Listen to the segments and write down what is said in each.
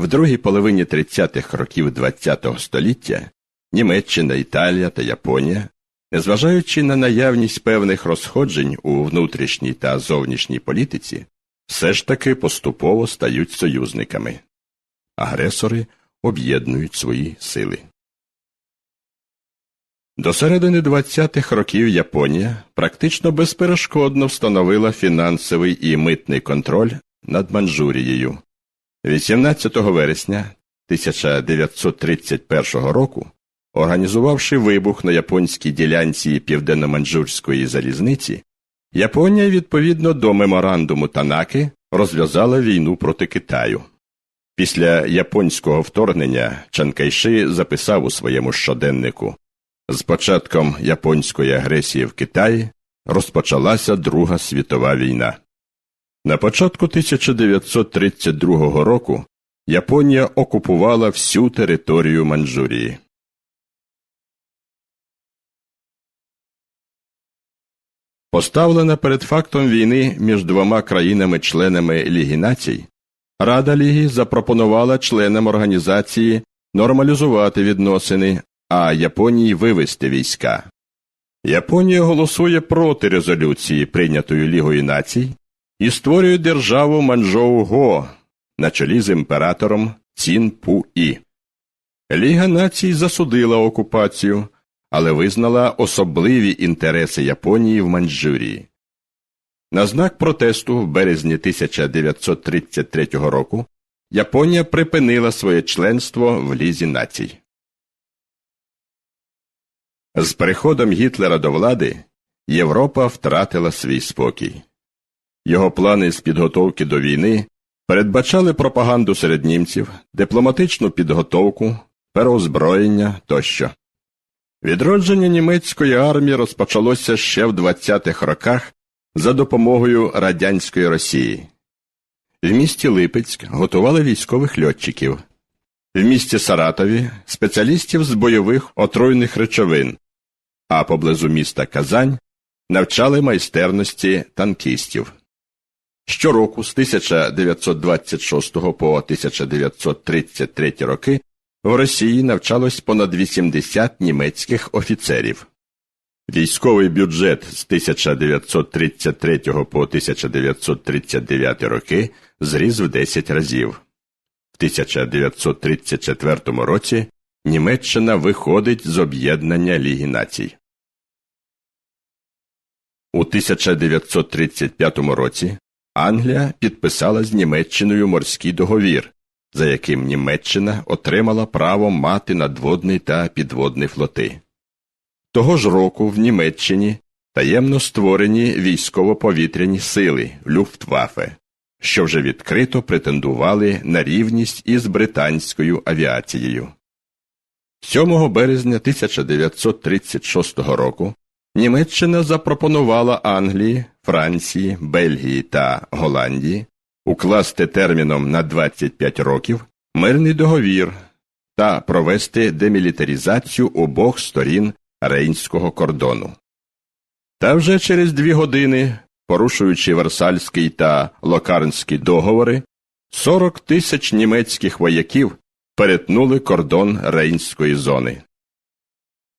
В другій половині 30-х років ХХ століття Німеччина, Італія та Японія, незважаючи на наявність певних розходжень у внутрішній та зовнішній політиці, все ж таки поступово стають союзниками. Агресори об'єднують свої сили. До середини 20-х років Японія практично безперешкодно встановила фінансовий і митний контроль над Манчжурією. 18 вересня 1931 року, організувавши вибух на японській ділянці південно-манчжурської залізниці, Японія відповідно до меморандуму Танаки розв'язала війну проти Китаю. Після японського вторгнення Чанкайши записав у своєму щоденнику з початком японської агресії в Китаї розпочалася Друга світова війна. На початку 1932 року Японія окупувала всю територію Манчжурії. Поставлена перед фактом війни між двома країнами-членами Ліги націй, Рада Ліги запропонувала членам організації нормалізувати відносини, а Японії вивести війська. Японія голосує проти резолюції, прийнятої Лігою націй, і створює державу Манчжоу-Го на чолі з імператором Цін Пу І. Ліга націй засудила окупацію, але визнала особливі інтереси Японії в Манчжурії. На знак протесту в березні 1933 року Японія припинила своє членство в Лізі націй. З приходом Гітлера до влади Європа втратила свій спокій. Його плани з підготовки до війни передбачали пропаганду серед німців, дипломатичну підготовку, переозброєння тощо. Відродження німецької армії розпочалося ще в 20-х роках за допомогою радянської Росії. В місті Липецьк готували військових льотчиків, в місті Саратові спеціалістів з бойових отруйних речовин, а поблизу міста Казань навчали майстерності танкістів. Щороку з 1926 по 1933 роки в Росії навчалось понад 80 німецьких офіцерів. Військовий бюджет з 1933 по 1939 роки зріс в 10 разів. В 1934 році Німеччина виходить з об'єднання Ліги націй. У 1935 році Англія підписала з Німеччиною морський договір, за яким Німеччина отримала право мати надводний та підводний флоти. Того ж року в Німеччині таємно створені військово-повітряні сили Люфтваффе, що вже відкрито претендували на рівність із британською авіацією. 7 березня 1936 року Німеччина запропонувала Англії, Франції, Бельгії та Голландії укласти терміном на 25 років мирний договір та провести демілітаризацію обох сторін Рейнського кордону. Та вже через дві години, порушуючи Версальський та Локарнський договори, 40 тисяч німецьких вояків перетнули кордон Рейнської зони.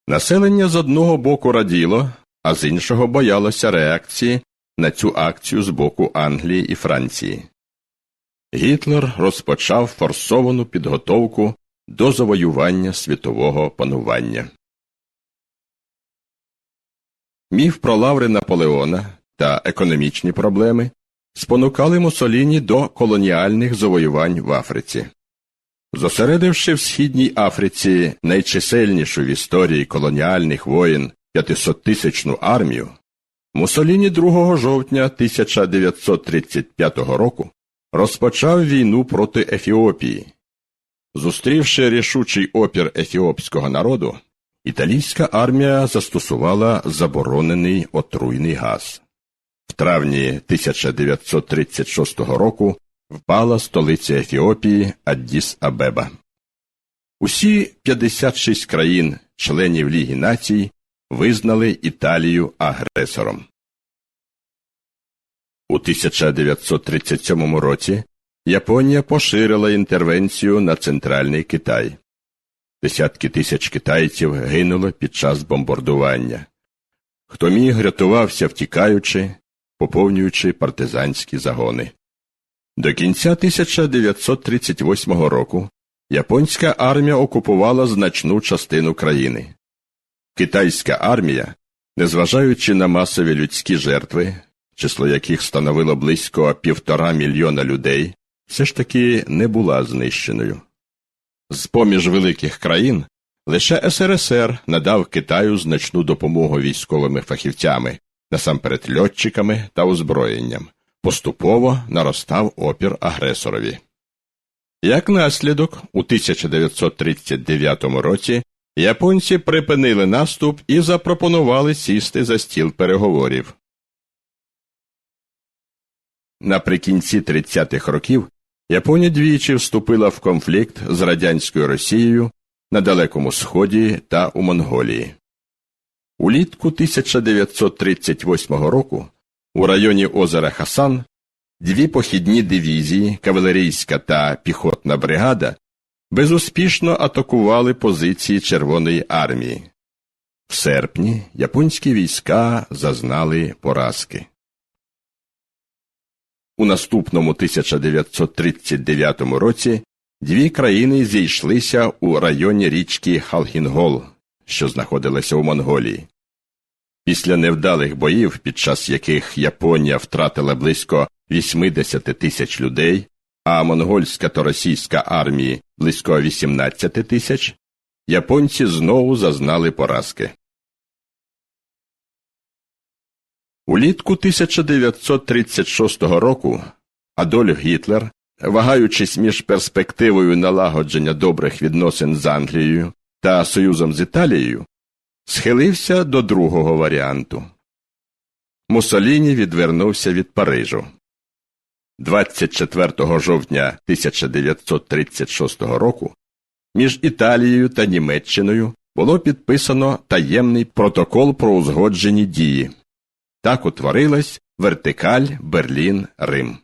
Населення з одного боку раділо, а з іншого боялося реакції на цю акцію з боку Англії і Франції. Гітлер розпочав форсовану підготовку до завоювання світового панування. Міф про лаври Наполеона та економічні проблеми спонукали Мусоліні до колоніальних завоювань в Африці. Зосередивши в Східній Африці найчисельнішу в історії колоніальних воїн 500-тисячну армію, Мусоліні 2 жовтня 1935 року розпочав війну проти Ефіопії. Зустрівши рішучий опір ефіопського народу, італійська армія застосувала заборонений отруйний газ. В травні 1936 року впала столиця Ефіопії Аддіс Абеба. Усі 56 країн, членів Ліги націй, визнали Італію агресором. У 1937 році Японія поширила інтервенцію на центральний Китай. Десятки тисяч китайців гинуло під час бомбардування. Хто міг, рятувався втікаючи, поповнюючи партизанські загони. До кінця 1938 року японська армія окупувала значну частину країни. Китайська армія, незважаючи на масові людські жертви, число яких становило близько півтора мільйона людей, все ж таки не була знищеною. З поміж великих країн лише СРСР надав Китаю значну допомогу військовими фахівцями, насамперед льотчиками та озброєнням. Поступово наростав опір агресорові. Як наслідок, у 1939 році японці припинили наступ і запропонували сісти за стіл переговорів. Наприкінці 30-х років Японія двічі вступила в конфлікт з радянською Росією на Далекому Сході та у Монголії. Улітку 1938 року у районі озера Хасан дві похідні дивізії, кавалерійська та піхотна бригада безуспішно атакували позиції Червоної армії. В серпні японські війська зазнали поразки. У наступному 1939 році дві країни зійшлися у районі річки Халхінгол, що знаходилася у Монголії. Після невдалих боїв, під час яких Японія втратила близько 80 тисяч людей, а монгольська та російська армії близько 18 тисяч, японці знову зазнали поразки. Улітку 1936 року Адольф Гітлер, вагаючись між перспективою налагодження добрих відносин з Англією та Союзом з Італією, схилився до другого варіанту. Муссоліні відвернувся від Парижу. 24 жовтня 1936 року між Італією та Німеччиною було підписано таємний протокол про узгоджені дії. Так утворилась вертикаль Берлін Рим.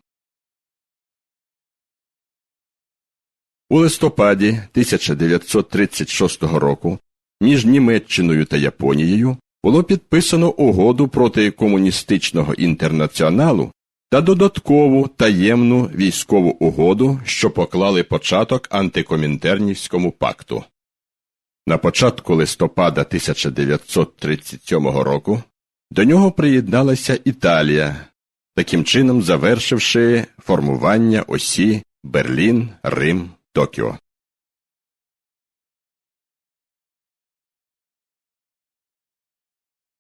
У листопаді 1936 року між Німеччиною та Японією було підписано угоду проти комуністичного інтернаціоналу та додаткову таємну військову угоду, що поклали початок антикомінтернівському пакту. На початку листопада 1937 року до нього приєдналася Італія, таким чином завершивши формування осі Берлін, Рим, Токіо.